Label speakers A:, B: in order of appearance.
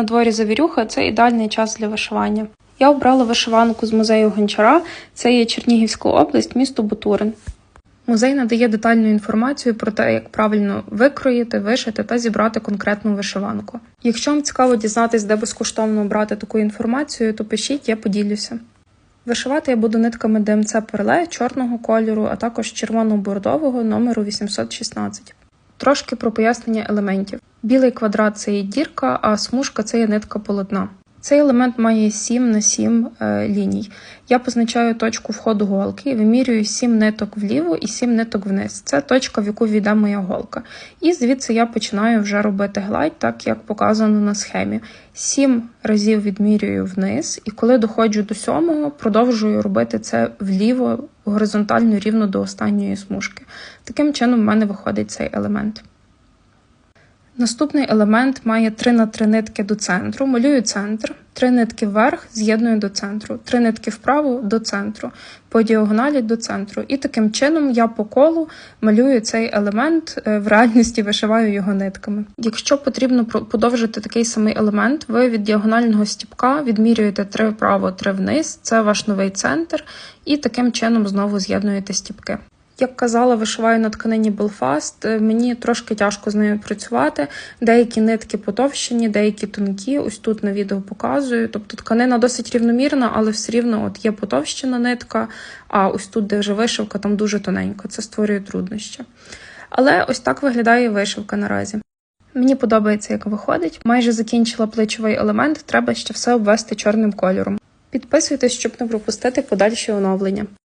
A: На дворі завірюха це ідеальний час для вишивання. Я обрала вишиванку з музею Гончара, це є Чернігівська область, місто Бутурин. Музей надає детальну інформацію про те, як правильно викроїти, вишити та зібрати конкретну вишиванку. Якщо вам цікаво дізнатись, де безкоштовно обрати таку інформацію, то пишіть, я поділюся. Вишивати я буду нитками ДМЦ Перле чорного кольору, а також червоно-бордового номеру 816. Трошки про пояснення елементів. Білий квадрат це є дірка, а смужка це є нитка полотна. Цей елемент має 7 на 7 е, ліній. Я позначаю точку входу голки, вимірюю 7 ниток вліво і 7 ниток вниз. Це точка, в яку війде моя голка. І звідси я починаю вже робити гладь, так як показано на схемі. 7 разів відмірюю вниз, і коли доходжу до сьомого, продовжую робити це вліво, горизонтально рівно до останньої смужки. Таким чином, в мене виходить цей елемент. Наступний елемент має 3 на 3 нитки до центру. Малюю центр, 3 нитки вверх, з'єдную до центру, 3 нитки вправо до центру, по діагоналі до центру. І таким чином я по колу малюю цей елемент, е, в реальності вишиваю його нитками. Якщо потрібно подовжити такий самий елемент, ви від діагонального стіпка відмірюєте 3 вправо, 3 вниз, це ваш новий центр, і таким чином знову з'єднуєте стіпки. Як казала, вишиваю на тканині Белфаст. Мені трошки тяжко з нею працювати. Деякі нитки потовщені, деякі тонкі. Ось тут на відео показую. Тобто тканина досить рівномірна, але все рівно от є потовщена нитка, а ось тут, де вже вишивка, там дуже тоненько. Це створює труднощі. Але ось так виглядає вишивка наразі. Мені подобається, як виходить. Майже закінчила плечовий елемент, треба ще все обвести чорним кольором. Підписуйтесь, щоб не пропустити подальші оновлення.